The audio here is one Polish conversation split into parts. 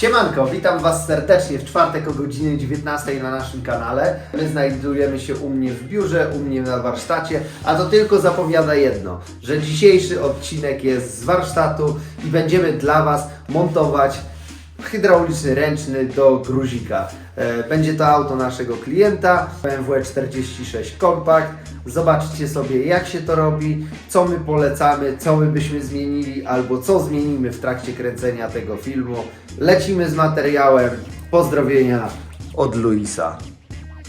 Siemanko, witam Was serdecznie w czwartek o godzinie 19 na naszym kanale. My znajdujemy się u mnie w biurze, u mnie na warsztacie, a to tylko zapowiada jedno, że dzisiejszy odcinek jest z warsztatu i będziemy dla Was montować hydrauliczny ręczny do gruzika. E, Będzie to auto naszego klienta BMW 46 Compact. Zobaczcie sobie jak się to robi, co my polecamy, co my byśmy zmienili albo co zmienimy w trakcie kręcenia tego filmu. Lecimy z materiałem. Pozdrowienia od Luisa.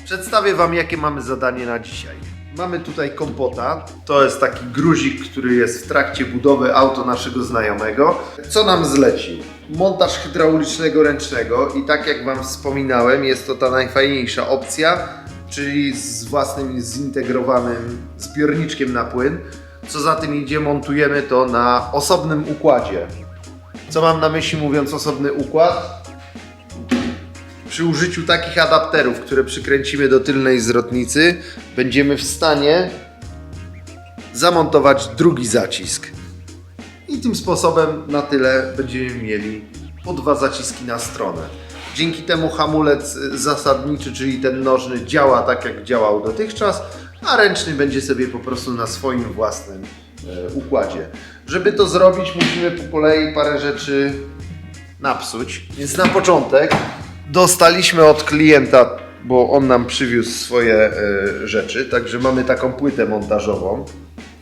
Przedstawię Wam jakie mamy zadanie na dzisiaj. Mamy tutaj kompota. To jest taki gruzik, który jest w trakcie budowy auto naszego znajomego. Co nam zlecił? Montaż hydraulicznego ręcznego i tak jak Wam wspominałem, jest to ta najfajniejsza opcja, czyli z własnym zintegrowanym zbiorniczkiem na płyn. Co za tym idzie, montujemy to na osobnym układzie. Co mam na myśli mówiąc osobny układ? Przy użyciu takich adapterów, które przykręcimy do tylnej zwrotnicy, będziemy w stanie zamontować drugi zacisk. I tym sposobem na tyle będziemy mieli po dwa zaciski na stronę. Dzięki temu hamulec zasadniczy, czyli ten nożny, działa tak jak działał dotychczas, a ręczny będzie sobie po prostu na swoim własnym e, układzie. Żeby to zrobić, musimy po kolei parę rzeczy napsuć. Więc na początek dostaliśmy od klienta, bo on nam przywiózł swoje e, rzeczy, także mamy taką płytę montażową.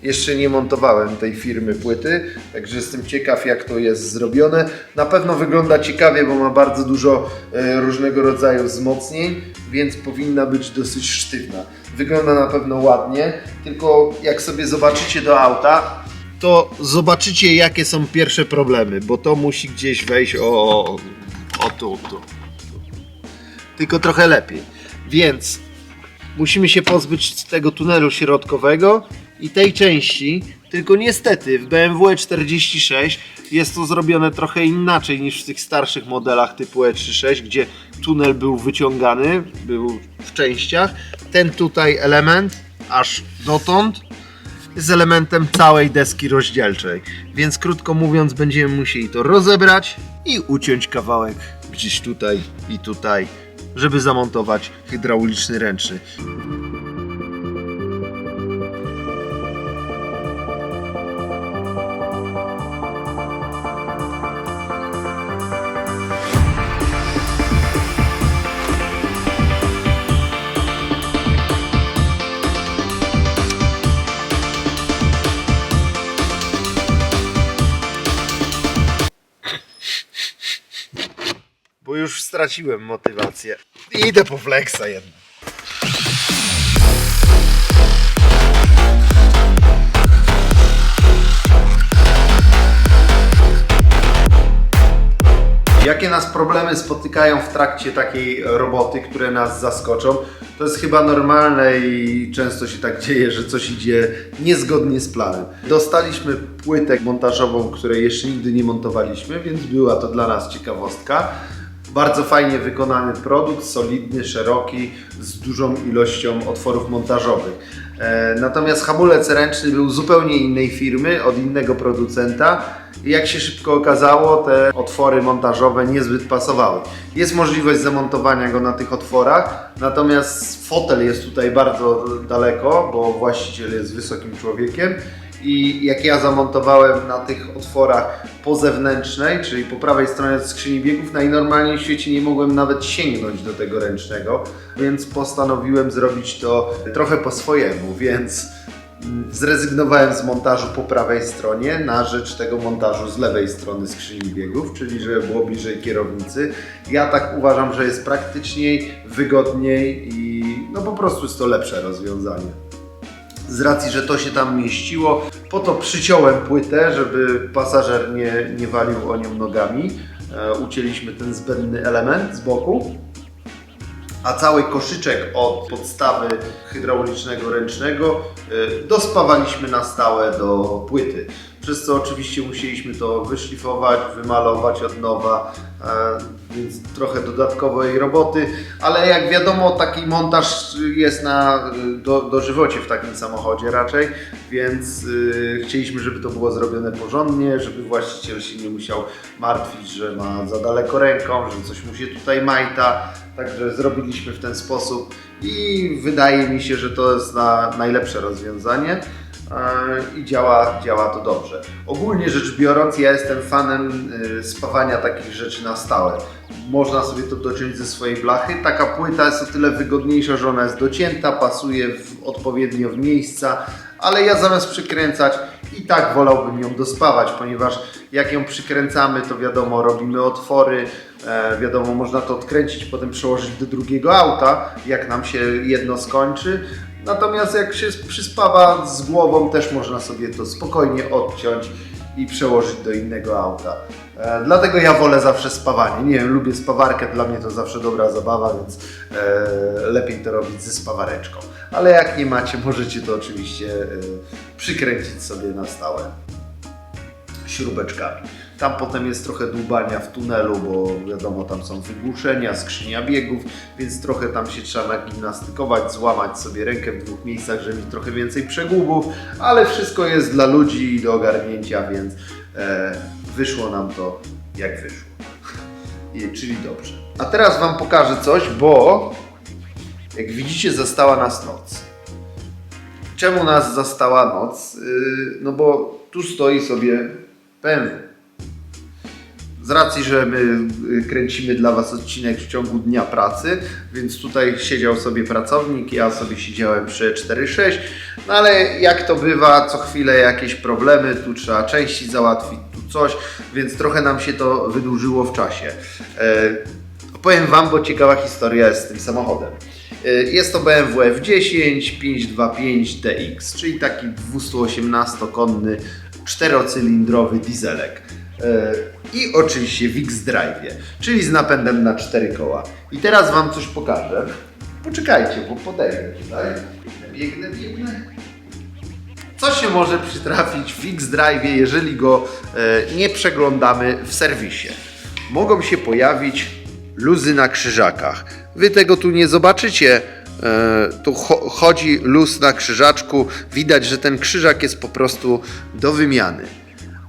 Jeszcze nie montowałem tej firmy płyty, także jestem ciekaw jak to jest zrobione. Na pewno wygląda ciekawie, bo ma bardzo dużo e, różnego rodzaju wzmocnień, więc powinna być dosyć sztywna. Wygląda na pewno ładnie, tylko jak sobie zobaczycie do auta, to zobaczycie jakie są pierwsze problemy, bo to musi gdzieś wejść o, o tu, tu. Tylko trochę lepiej. Więc musimy się pozbyć tego tunelu środkowego i tej części, tylko niestety w BMW 46 jest to zrobione trochę inaczej niż w tych starszych modelach typu E36, gdzie tunel był wyciągany, był w częściach. Ten tutaj element, aż dotąd, jest elementem całej deski rozdzielczej. Więc krótko mówiąc, będziemy musieli to rozebrać i uciąć kawałek gdzieś tutaj i tutaj, żeby zamontować hydrauliczny ręczny. Straciłem motywację. Idę po flexa jednak. Jakie nas problemy spotykają w trakcie takiej roboty, które nas zaskoczą? To jest chyba normalne i często się tak dzieje, że coś idzie niezgodnie z planem. Dostaliśmy płytę montażową, której jeszcze nigdy nie montowaliśmy, więc była to dla nas ciekawostka. Bardzo fajnie wykonany produkt, solidny, szeroki, z dużą ilością otworów montażowych. E, Natomiast hamulec ręczny był zupełnie innej firmy, od innego producenta. I jak się szybko okazało, te otwory montażowe niezbyt pasowały. Jest możliwość zamontowania go na tych otworach, natomiast fotel jest tutaj bardzo daleko, bo właściciel jest wysokim człowiekiem. I jak ja zamontowałem na tych otworach po zewnętrznej, czyli po prawej stronie skrzyni biegów, najnormalniej w świecie nie mogłem nawet sięgnąć do tego ręcznego, więc postanowiłem zrobić to trochę po swojemu, więc mm, zrezygnowałem z montażu po prawej stronie na rzecz tego montażu z lewej strony skrzyni biegów, czyli żeby było bliżej kierownicy. Ja tak uważam, że jest praktyczniej, wygodniej i no po prostu jest to lepsze rozwiązanie z racji, że to się tam mieściło. Po to przyciąłem płytę, żeby pasażer nie, nie walił o nią nogami. E, ucięliśmy ten zbędny element z boku. A cały koszyczek od podstawy hydraulicznego ręcznego e, dospawaliśmy na stałe do płyty. W przez co oczywiście musieliśmy to wyszlifować, wymalować od nowa, e, więc trochę dodatkowej roboty, ale jak wiadomo taki montaż jest na do, dożywocie w takim samochodzie raczej, więc y, chcieliśmy, żeby to było zrobione porządnie, żeby właściciel się nie musiał martwić, że ma za daleko ręką, że coś mu się tutaj majta, także zrobiliśmy w ten sposób i wydaje mi się, że to jest na najlepsze rozwiązanie i działa, działa to dobrze. Ogólnie rzecz biorąc, ja jestem fanem y, spawania takich rzeczy na stałe. Można sobie to dociąć ze swojej blachy. Taka płyta jest o tyle wygodniejsza, że ona jest docięta, pasuje w, odpowiednio w miejsca, ale ja zamiast przykręcać i tak wolałbym ją dospawać, ponieważ jak ją przykręcamy, to wiadomo, robimy otwory, e, wiadomo, można to odkręcić, potem przełożyć do drugiego auta, jak nam się jedno skończy. Natomiast jak się przyspawa z głową, też można sobie to spokojnie odciąć i przełożyć do innego auta. E, dlatego ja wolę zawsze spawanie. Nie wiem, lubię spawarkę, dla mnie to zawsze dobra zabawa, więc e, lepiej to robić ze spawareczką. Ale jak nie macie, możecie to oczywiście e, przykręcić sobie na stałe śrubeczkami. Tam potem jest trochę dłubania w tunelu, bo wiadomo, tam są wygłuszenia, skrzynia biegów, więc trochę tam się trzeba nagimnastykować, złamać sobie rękę w dwóch miejscach, żeby mieć trochę więcej przegubów, ale wszystko jest dla ludzi do ogarnięcia, więc e, wyszło nam to jak wyszło. I, czyli dobrze. A teraz Wam pokażę coś, bo jak widzicie zastała nas noc. Czemu nas zastała noc? Yy, no bo tu stoi sobie BMW. Z racji, że my y, kręcimy dla Was odcinek w ciągu dnia pracy, więc tutaj siedział sobie pracownik, ja sobie siedziałem przy 4.6, no ale jak to bywa, co chwilę jakieś problemy, tu trzeba części załatwić, tu coś, więc trochę nam się to wydłużyło w czasie. E, Powiem Wam, bo ciekawa historia jest z tym samochodem. Y, Jest to BMW F10 525 DX, czyli taki 218-konny, czterocylindrowy dieselek. Y, I oczywiście w X-Drive, czyli z napędem na 4 koła. I teraz Wam coś pokażę. Poczekajcie, bo podejdę tutaj. Biegnę, biegnę. Co się może przytrafić w X-Drive, jeżeli go e, nie przeglądamy w serwisie? Mogą się pojawić luzy na krzyżakach. Wy tego tu nie zobaczycie. E, tu cho- chodzi luz na krzyżaczku. Widać, że ten krzyżak jest po prostu do wymiany.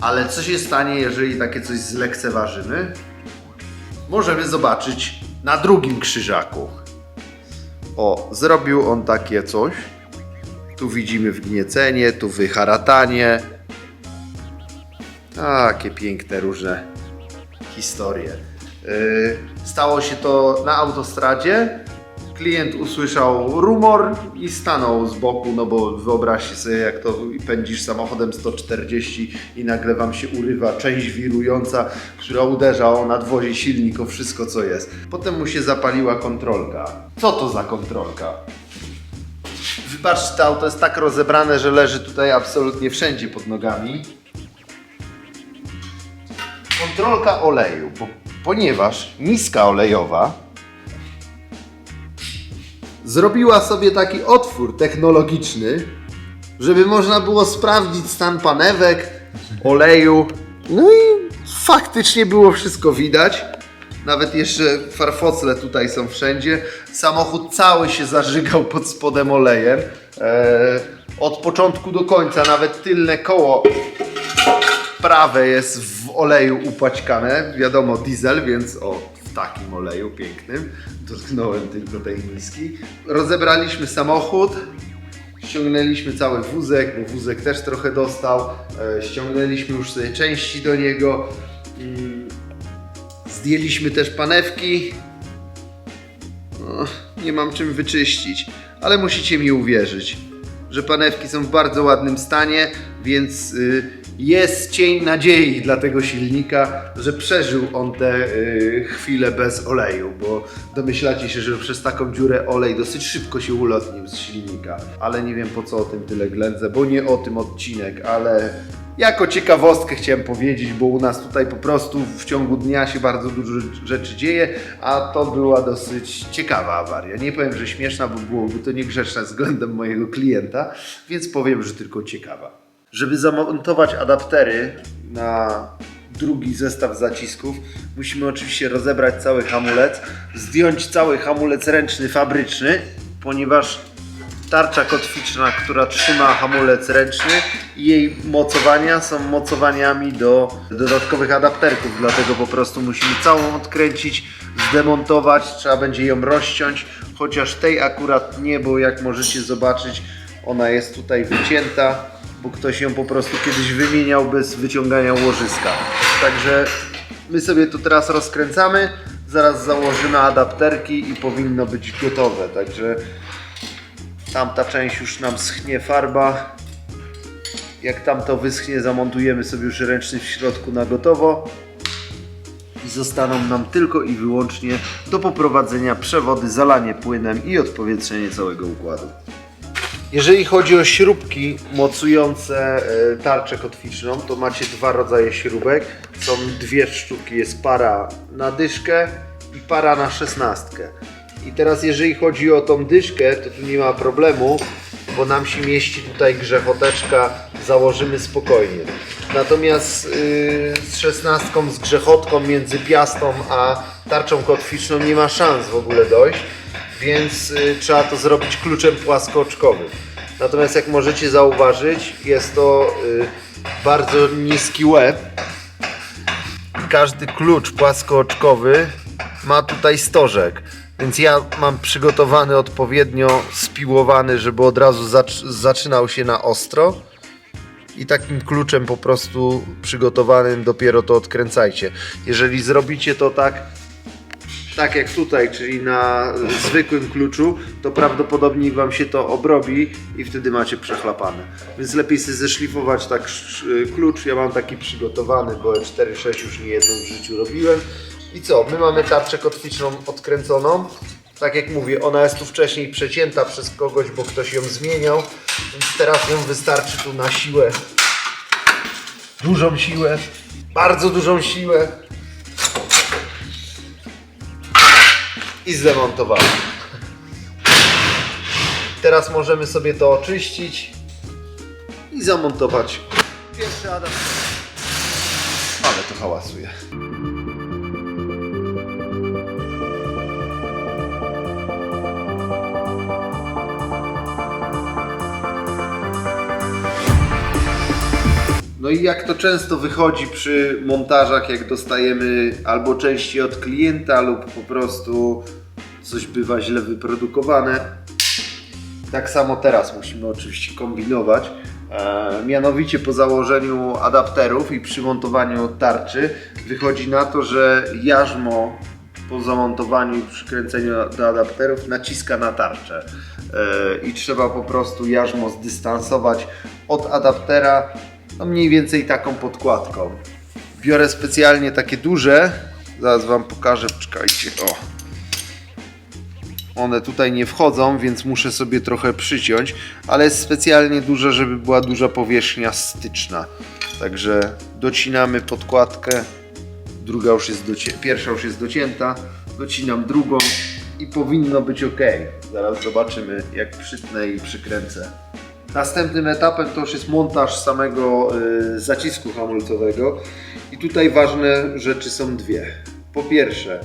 Ale co się stanie, jeżeli takie coś zlekceważymy? Możemy zobaczyć na drugim krzyżaku. O, zrobił on takie coś. Tu widzimy wgniecenie, tu wyharatanie. Takie piękne różne historie. Yy, Stało się to na autostradzie. Klient usłyszał rumor i stanął z boku, no bo wyobraźcie sobie, jak to pędzisz samochodem 140 i nagle wam się urywa część wirująca, która uderza o nadwozie silnik, o wszystko co jest. Potem mu się zapaliła kontrolka. Co to za kontrolka? Wybaczcie, to auto jest tak rozebrane, że leży tutaj absolutnie wszędzie pod nogami. Kontrolka oleju, bo, ponieważ miska olejowa zrobiła sobie taki otwór technologiczny, żeby można było sprawdzić stan panewek, oleju. No i faktycznie było wszystko widać. Nawet jeszcze farfocle tutaj są wszędzie. Samochód cały się zażygał pod spodem olejem. Eee, od początku do końca, nawet tylne koło prawe jest w oleju upaćkane. Wiadomo, diesel, więc o, takim oleju pięknym. Dotknąłem tylko tej miski. Rozebraliśmy samochód. Ściągnęliśmy cały wózek, bo wózek też trochę dostał. E, ściągnęliśmy już sobie części do niego. Mm, Zdjęliśmy też panewki. O, nie mam czym wyczyścić, ale musicie mi uwierzyć, że panewki są w bardzo ładnym stanie, więc y, jest cień nadziei dla tego silnika, że przeżył on te y, chwile bez oleju, bo domyślacie się, że przez taką dziurę olej dosyć szybko się ulotnił z silnika, ale nie wiem po co o tym tyle ględzę, bo nie o tym odcinek, ale jako ciekawostkę chciałem powiedzieć, bo u nas tutaj po prostu w ciągu dnia się bardzo dużo rzeczy dzieje, a to była dosyć ciekawa awaria. Nie powiem, że śmieszna, bo byłoby to niegrzeczne względem mojego klienta, więc powiem, że tylko ciekawa. Żeby zamontować adaptery na drugi zestaw zacisków, musimy oczywiście rozebrać cały hamulec, zdjąć cały hamulec ręczny, fabryczny, ponieważ tarcza kotwiczna, która trzyma hamulec ręczny i jej mocowania są mocowaniami do dodatkowych adapterków, dlatego po prostu musimy całą odkręcić, zdemontować, trzeba będzie ją rozciąć, chociaż tej akurat nie, bo jak możecie zobaczyć, ona jest tutaj wycięta, bo ktoś ją po prostu kiedyś wymieniał bez wyciągania łożyska. Także my sobie to teraz rozkręcamy, zaraz założymy adapterki i powinno być gotowe, także Tamta część już nam schnie farba. Jak tamto wyschnie, zamontujemy sobie już ręczny w środku na gotowo. I zostaną nam tylko i wyłącznie do poprowadzenia przewody, zalanie płynem i odpowietrzenie całego układu. Jeżeli chodzi o śrubki mocujące e, tarczę kotwiczną, to macie dwa rodzaje śrubek. Są dwie sztuki, jest para na dyszkę i para na szesnastkę. I teraz jeżeli chodzi o tą dyszkę, to tu nie ma problemu, bo nam się mieści tutaj grzechoteczka, założymy spokojnie. Natomiast yy, z szesnastką, z grzechotką między piastą a tarczą kotwiczną nie ma szans w ogóle dojść, więc y, trzeba to zrobić kluczem płaskooczkowym. Natomiast jak możecie zauważyć, jest to y, bardzo niski łeb. Każdy klucz płaskooczkowy ma tutaj stożek. Więc ja mam przygotowany odpowiednio spiłowany, żeby od razu zac- zaczynał się na ostro. I takim kluczem po prostu przygotowanym dopiero to odkręcajcie. Jeżeli zrobicie to tak, tak jak tutaj, czyli na zwykłym kluczu, to prawdopodobnie Wam się to obrobi i wtedy macie przechlapane. Więc lepiej sobie zeszlifować tak sz- klucz. Ja mam taki przygotowany, bo 4.6 już nie jedną w życiu robiłem. I co? My mamy tarczę kotwiczną odkręconą. Tak jak mówię, ona jest tu wcześniej przecięta przez kogoś, bo ktoś ją zmieniał. Więc teraz ją wystarczy tu na siłę. Dużą siłę. Bardzo dużą siłę. I zdemontowałem. Teraz możemy sobie to oczyścić i zamontować pierwszy adapter. Ale to hałasuje. No i jak to często wychodzi przy montażach, jak dostajemy albo części od klienta, lub po prostu coś bywa źle wyprodukowane. Tak samo teraz musimy oczywiście kombinować. E, mianowicie po założeniu adapterów i przy montowaniu tarczy wychodzi na to, że jarzmo po zamontowaniu i przykręceniu do adapterów naciska na tarczę. E, I trzeba po prostu jarzmo zdystansować od adaptera, no mniej więcej taką podkładką. Biorę specjalnie takie duże, zaraz Wam pokażę, czekajcie, o. One tutaj nie wchodzą, więc muszę sobie trochę przyciąć, ale jest specjalnie duże, żeby była duża powierzchnia styczna. Także docinamy podkładkę, druga już jest pierwsza już jest docięta, docinam drugą i powinno być ok. Zaraz zobaczymy jak przytnę i przykręcę. Następnym etapem to już jest montaż samego y, zacisku hamulcowego i tutaj ważne rzeczy są dwie. Po pierwsze,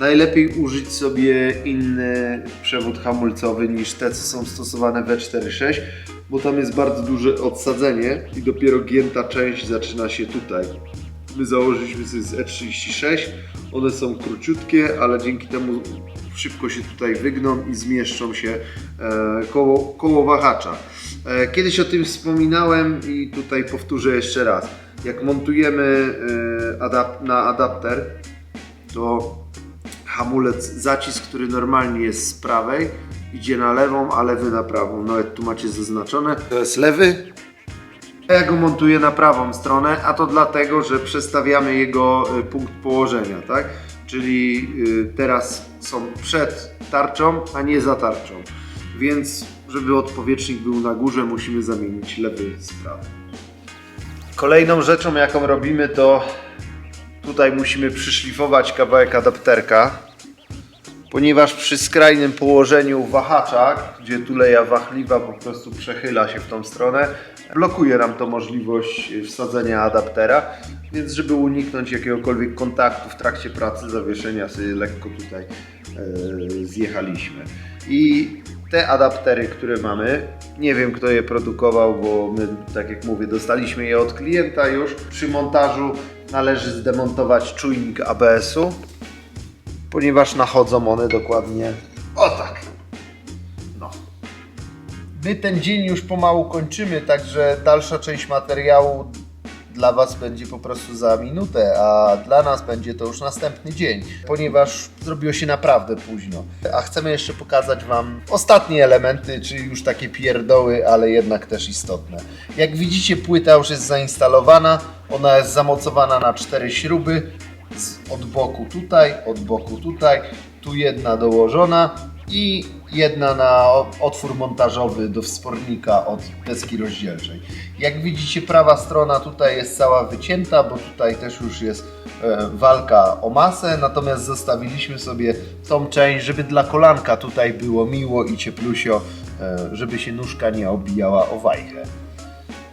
najlepiej użyć sobie inny przewód hamulcowy niż te, co są stosowane w E46, bo tam jest bardzo duże odsadzenie i dopiero gięta część zaczyna się tutaj. My założyliśmy sobie z E36, one są króciutkie, ale dzięki temu szybko się tutaj wygną i zmieszczą się e, koło, koło wahacza. E, kiedyś o tym wspominałem i tutaj powtórzę jeszcze raz. Jak montujemy e, adap na adapter, to hamulec, zacisk, który normalnie jest z prawej, idzie na lewą, a lewy na prawą. Nawet tu macie zaznaczone. To jest lewy. Ja go montuję na prawą stronę, a to dlatego, że przestawiamy jego punkt położenia, tak? Czyli y, teraz są przed tarczą, a nie za tarczą. Więc, żeby odpowietrznik był na górze, musimy zamienić lewy z prawy. Kolejną rzeczą, jaką robimy, to tutaj musimy przyszlifować kawałek adapterka, ponieważ przy skrajnym położeniu wahacza, gdzie tuleja wachliwa po prostu przechyla się w tą stronę, blokuje nam to możliwość wsadzenia adaptera, więc żeby uniknąć jakiegokolwiek kontaktu w trakcie pracy, zawieszenia sobie lekko tutaj e, zjechaliśmy. I te adaptery, które mamy, nie wiem kto je produkował, bo my, tak jak mówię, dostaliśmy je od klienta już. Przy montażu należy zdemontować czujnik ABS-u, ponieważ nachodzą one dokładnie o tak. No. My ten dzień już pomału kończymy, także dalsza część materiału dla Was będzie po prostu za minutę, a dla nas będzie to już następny dzień, ponieważ zrobiło się naprawdę późno. A chcemy jeszcze pokazać Wam ostatnie elementy, czyli już takie pierdoły, ale jednak też istotne. Jak widzicie, płyta już jest zainstalowana, ona jest zamocowana na cztery śruby, z, od boku tutaj, od boku tutaj, tu jedna dołożona i jedna na otwór montażowy do wspornika od deski rozdzielczej. Jak widzicie prawa strona tutaj jest cała wycięta, bo tutaj też już jest e, walka o masę, natomiast zostawiliśmy sobie tą część, żeby dla kolanka tutaj było miło i cieplusio, e, żeby się nóżka nie obijała o wajchę.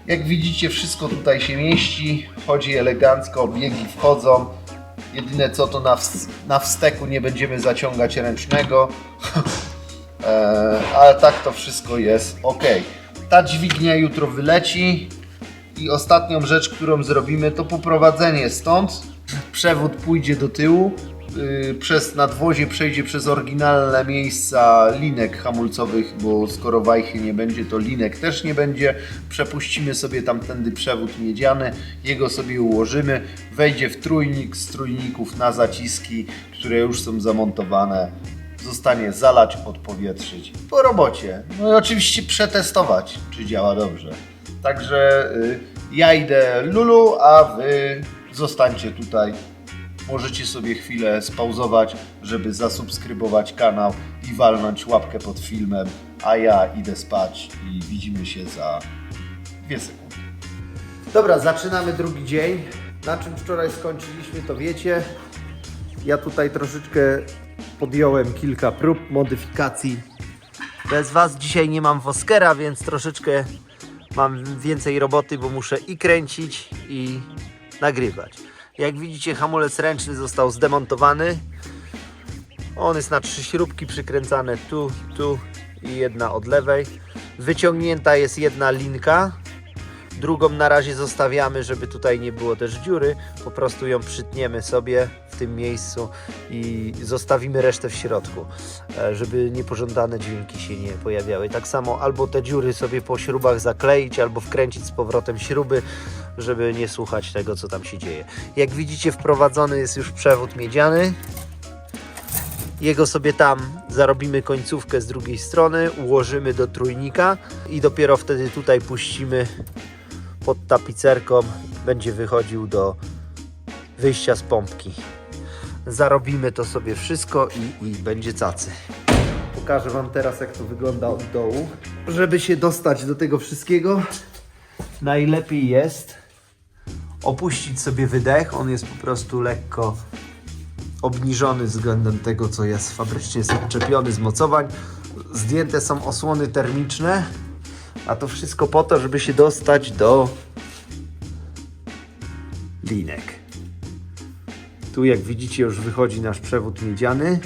Jak widzicie, wszystko tutaj się mieści, chodzi elegancko, biegi wchodzą. Jedyne co to na, na wsteku nie będziemy zaciągać ręcznego, e, ale tak to wszystko jest ok. Ta dźwignia jutro wyleci i ostatnią rzecz, którą zrobimy to poprowadzenie stąd. Przewód pójdzie do tyłu, przez nadwozie przejdzie przez oryginalne miejsca linek hamulcowych, bo skoro wajchy nie będzie, to linek też nie będzie. Przepuścimy sobie tamtędy przewód miedziany, jego sobie ułożymy, wejdzie w trójnik z trójników na zaciski, które już są zamontowane. Zostanie zalać, odpowietrzyć. Po robocie. No i oczywiście przetestować, czy działa dobrze. Także y, ja idę Lulu, a wy zostańcie tutaj. Możecie sobie chwilę spauzować, żeby zasubskrybować kanał i walnąć łapkę pod filmem, a ja idę spać i widzimy się za dwie sekundy. Dobra, zaczynamy drugi dzień. Na czym wczoraj skończyliśmy, to wiecie. Ja tutaj troszeczkę podjąłem kilka prób, modyfikacji. Bez Was dzisiaj nie mam Woskera, więc troszeczkę mam więcej roboty, bo muszę i kręcić, i nagrywać. Jak widzicie, hamulec ręczny został zdemontowany. On jest na trzy śrubki przykręcane tu, tu i jedna od lewej. Wyciągnięta jest jedna linka. Drugą na razie zostawiamy, żeby tutaj nie było też dziury. Po prostu ją przytniemy sobie w tym miejscu i zostawimy resztę w środku, e, żeby niepożądane dźwięki się nie pojawiały. Tak samo albo te dziury sobie po śrubach zakleić, albo wkręcić z powrotem śruby, żeby nie słuchać tego, co tam się dzieje. Jak widzicie, wprowadzony jest już przewód miedziany. Jego sobie tam zarobimy końcówkę z drugiej strony, ułożymy do trójnika i dopiero wtedy tutaj puścimy pod tapicerką. Będzie wychodził do wyjścia z pompki. Zarobimy to sobie wszystko i, i będzie cacy. Pokażę Wam teraz, jak to wygląda od dołu. Żeby się dostać do tego wszystkiego, najlepiej jest opuścić sobie wydech. On jest po prostu lekko obniżony względem tego, co jest fabrycznie jest odczepiony z mocowań. Zdjęte są osłony termiczne, a to wszystko po to, żeby się dostać do linek. Tu jak widzicie już wychodzi nasz przewód miedziany.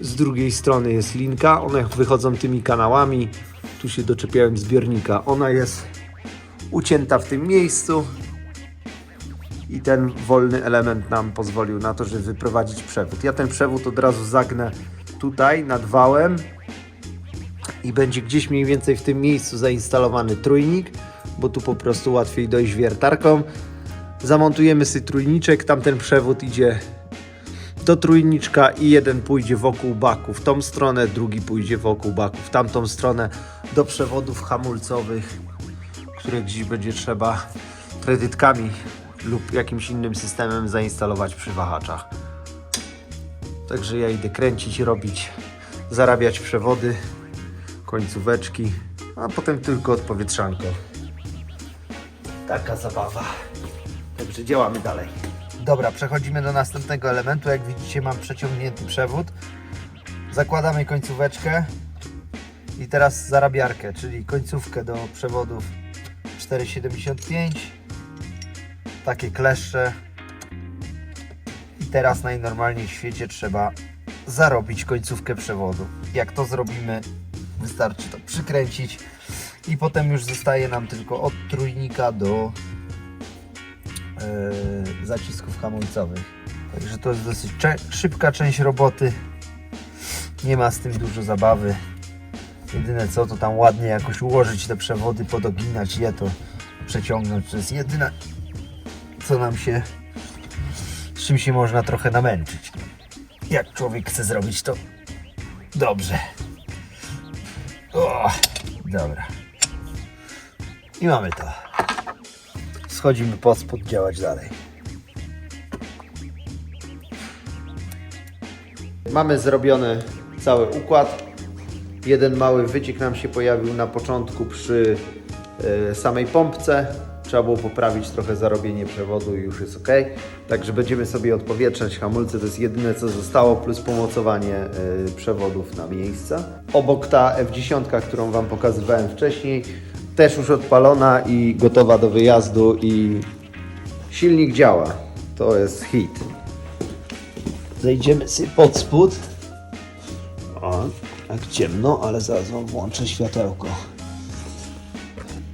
Z drugiej strony jest linka, one wychodzą tymi kanałami. Tu się doczepiałem zbiornika. Ona jest ucięta w tym miejscu i ten wolny element nam pozwolił na to, żeby wyprowadzić przewód. Ja ten przewód od razu zagnę tutaj nad wałem i będzie gdzieś mniej więcej w tym miejscu zainstalowany trójnik, bo tu po prostu łatwiej dojść wiertarką. Zamontujemy sobie trójniczek, tamten przewód idzie do trójniczka i jeden pójdzie wokół baku w tą stronę, drugi pójdzie wokół baku w tamtą stronę do przewodów hamulcowych, które gdzieś będzie trzeba kredytkami lub jakimś innym systemem zainstalować przy wahaczach. Także ja idę kręcić, robić, zarabiać przewody, końcóweczki, a potem tylko odpowietrzanko. Taka zabawa. Także działamy dalej. Dobra, przechodzimy do następnego elementu. Jak widzicie, mam przeciągnięty przewód. Zakładamy końcóweczkę I teraz zarabiarkę, czyli końcówkę do przewodów 4,75. Takie kleszcze. I teraz najnormalniej w świecie trzeba zarobić końcówkę przewodu. Jak to zrobimy, wystarczy to przykręcić i potem już zostaje nam tylko od trójnika do e, zacisków hamulcowych. Także to jest dosyć szybka część roboty. Nie ma z tym dużo zabawy. Jedyne co to tam ładnie jakoś ułożyć te przewody, podoginać je to przeciągnąć. To jest jedyne co nam się z czym się można trochę namęczyć. Jak człowiek chce zrobić to dobrze. O, dobra. I mamy to. Schodzimy pod spód działać dalej. Mamy zrobiony cały układ. Jeden mały wyciek nam się pojawił na początku przy e, samej pompce. Trzeba było poprawić trochę zarobienie przewodu i już jest ok. Także będziemy sobie odpowietrzać hamulce. To jest jedyne co zostało, plus pomocowanie e, przewodów na miejsca. Obok ta F10, którą Wam pokazywałem wcześniej, też już odpalona i gotowa do wyjazdu i silnik działa. To jest hit. Zejdziemy sobie pod spód. O, jak ciemno, ale zaraz wam włączę światełko.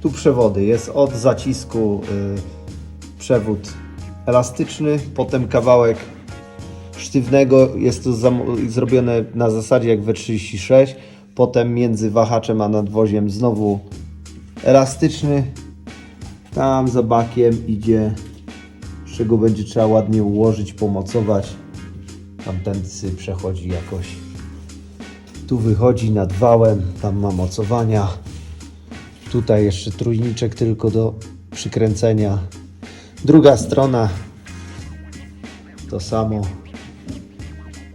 Tu przewody. Jest od zacisku y, przewód elastyczny, potem kawałek sztywnego. Jest to zrobione na zasadzie jak W36. Potem między wahaczem a nadwoziem znowu elastyczny. Tam za bakiem idzie, z czego będzie trzeba ładnie ułożyć, pomocować. Sobie przechodzi jakoś. Tu wychodzi nad wałem, tam ma mocowania. Tutaj jeszcze trójniczek tylko do przykręcenia. Druga strona to samo.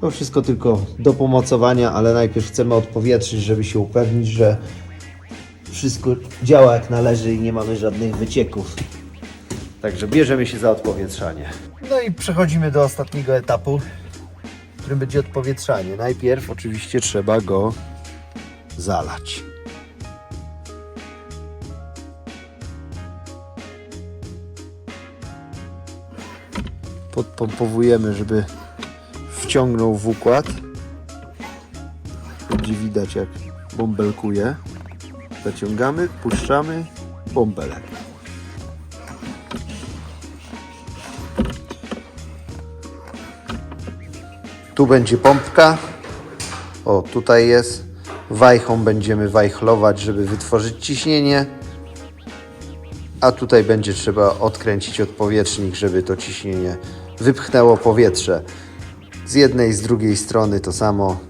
To wszystko tylko do pomocowania, ale najpierw chcemy odpowietrzyć, żeby się upewnić, że wszystko działa jak należy i nie mamy żadnych wycieków. Także bierzemy się za odpowietrzanie. No i przechodzimy do ostatniego etapu, którym będzie odpowietrzanie. Najpierw Oczywiście trzeba go zalać. Podpompowujemy, żeby wciągnął w układ. Będzie widać jak bąbelkuje. Zaciągamy, puszczamy, bąbelek. Tu będzie pompka. O, tutaj jest. Wajchą będziemy wajchlować, żeby wytworzyć ciśnienie. A tutaj będzie trzeba odkręcić odpowietrznik, żeby to ciśnienie wypchnęło powietrze. Z jednej i z drugiej strony to samo.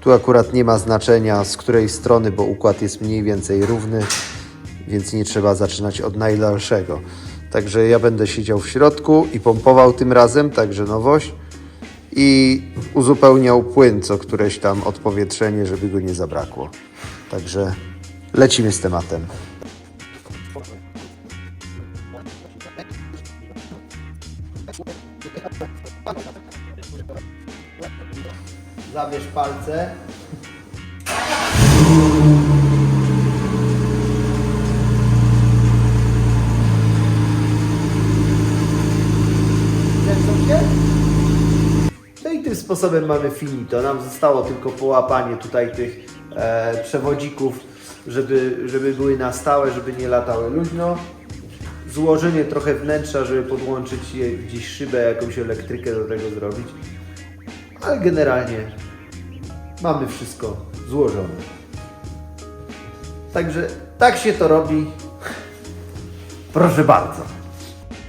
Tu akurat nie ma znaczenia z której strony, bo układ jest mniej więcej równy, więc nie trzeba zaczynać od najdalszego. Także ja będę siedział w środku i pompował tym razem, także nowość i uzupełniał płyn co któreś tam odpowietrzenie, żeby go nie zabrakło. Także lecimy z tematem. Zabierz palce. No i tym sposobem mamy finito. Nam zostało tylko połapanie tutaj tych e, przewodzików, żeby, żeby były na stałe, żeby nie latały luźno. Złożenie trochę wnętrza, żeby podłączyć je gdzieś szybę, jakąś elektrykę do tego zrobić. Ale generalnie mamy wszystko złożone. Także tak się to robi. Proszę bardzo.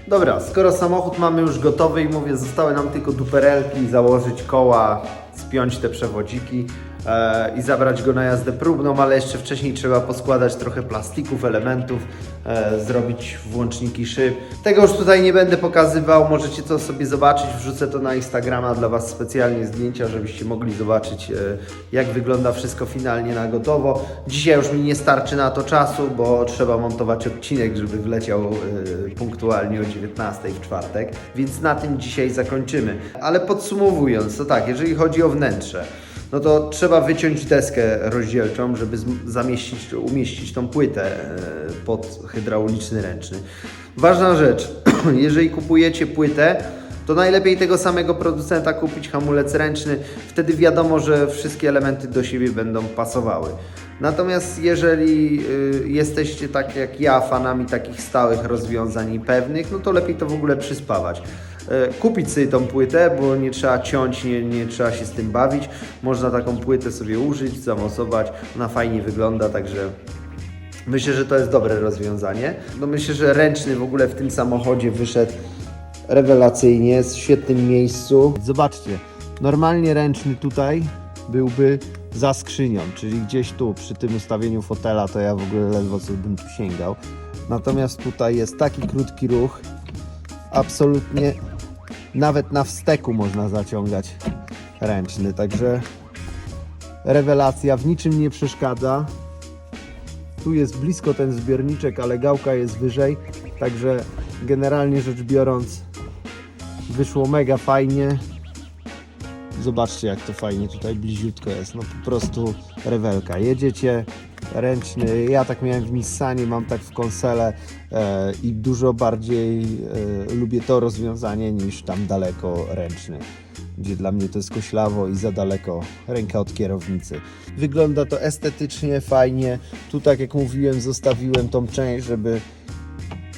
Dobra, skoro samochód mamy już gotowy i mówię, zostały nam tylko duperelki, założyć koła, spiąć te przewodziki e, i zabrać go na jazdę próbną, ale jeszcze wcześniej trzeba poskładać trochę plastików, elementów, e, zrobić włączniki szyb. Tego już tutaj nie będę pokazywał, możecie to sobie zobaczyć, wrzucę to na Instagrama dla Was specjalnie zdjęcia, żebyście mogli zobaczyć e, jak wygląda wszystko finalnie na gotowo. Dzisiaj już mi nie starczy na to czasu, bo trzeba montować odcinek, żeby wleciał punktualnie o 19 w czwartek, więc na tym dzisiaj zakończymy. Ale podsumowując, to tak, jeżeli chodzi o wnętrze, no to trzeba wyciąć deskę rozdzielczą, żeby zamieścić, umieścić tą płytę e, pod hydrauliczny ręczny. Ważna rzecz, jeżeli kupujecie płytę, to najlepiej tego samego producenta kupić hamulec ręczny, wtedy wiadomo, że wszystkie elementy do siebie będą pasowały. Natomiast jeżeli y, jesteście tak jak ja, fanami takich stałych rozwiązań i pewnych, no to lepiej to w ogóle przyspawać. Y, kupić sobie tą płytę, bo nie trzeba ciąć, nie, nie trzeba się z tym bawić. Można taką płytę sobie użyć, zamocować, ona fajnie wygląda, także Myślę, że to jest dobre rozwiązanie. No myślę, że ręczny w ogóle w tym samochodzie wyszedł rewelacyjnie, w świetnym miejscu. Zobaczcie, normalnie ręczny tutaj byłby za skrzynią, czyli gdzieś tu przy tym ustawieniu fotela to ja w ogóle ledwo co bym tu sięgał. Natomiast tutaj jest taki krótki ruch, absolutnie nawet na wsteku można zaciągać ręczny, także rewelacja, w niczym nie przeszkadza. Tu jest blisko ten zbiorniczek, ale gałka jest wyżej, także generalnie rzecz biorąc wyszło mega fajnie. Zobaczcie jak to fajnie tutaj bliziutko jest, no po prostu rewelka. Jedziecie ręczny, ja tak miałem w Nissanie, mam tak w konsele e, i dużo bardziej e, lubię to rozwiązanie niż tam daleko ręczny gdzie dla mnie to jest koślawo i za daleko ręka od kierownicy. Wygląda to estetycznie, fajnie. Tu tak jak mówiłem, zostawiłem tą część, żeby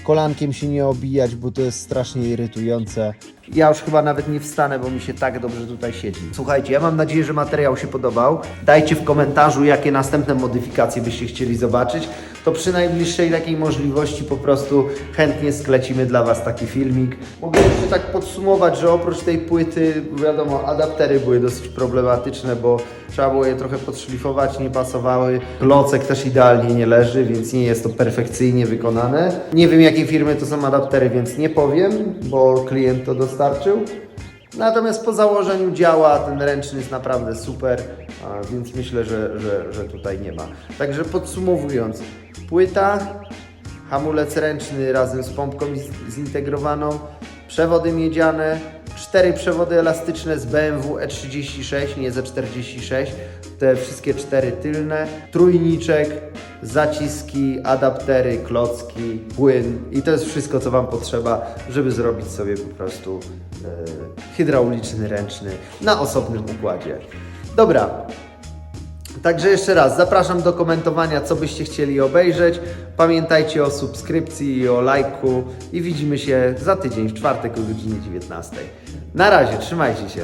kolankiem się nie obijać, bo to jest strasznie irytujące. Ja już chyba nawet nie wstanę, bo mi się tak dobrze tutaj siedzi. Słuchajcie, ja mam nadzieję, że materiał się podobał. Dajcie w komentarzu, jakie następne modyfikacje byście chcieli zobaczyć. To przy najbliższej takiej możliwości po prostu chętnie sklecimy dla Was taki filmik. Mogę jeszcze tak podsumować, że oprócz tej płyty, wiadomo, adaptery były dosyć problematyczne, bo trzeba było je trochę podszlifować, nie pasowały. Klocek też idealnie nie leży, więc nie jest to perfekcyjnie wykonane. Nie wiem jakiej firmy to są adaptery, więc nie powiem, bo klient to dostarczył. Natomiast po założeniu działa, ten ręczny jest naprawdę super, więc myślę, że, że, że tutaj nie ma. Także podsumowując, płyta, hamulec ręczny razem z pompką zintegrowaną, przewody miedziane, cztery przewody elastyczne z BMW E36, nie ze 46, te wszystkie cztery tylne, trójniczek, zaciski, adaptery, klocki, płyn i to jest wszystko, co Wam potrzeba, żeby zrobić sobie po prostu e, hydrauliczny, ręczny na osobnym układzie. Dobra, Także jeszcze raz zapraszam do komentowania, co byście chcieli obejrzeć. Pamiętajcie o subskrypcji i o lajku i widzimy się za tydzień w czwartek o godzinie 19. Na razie, trzymajcie się.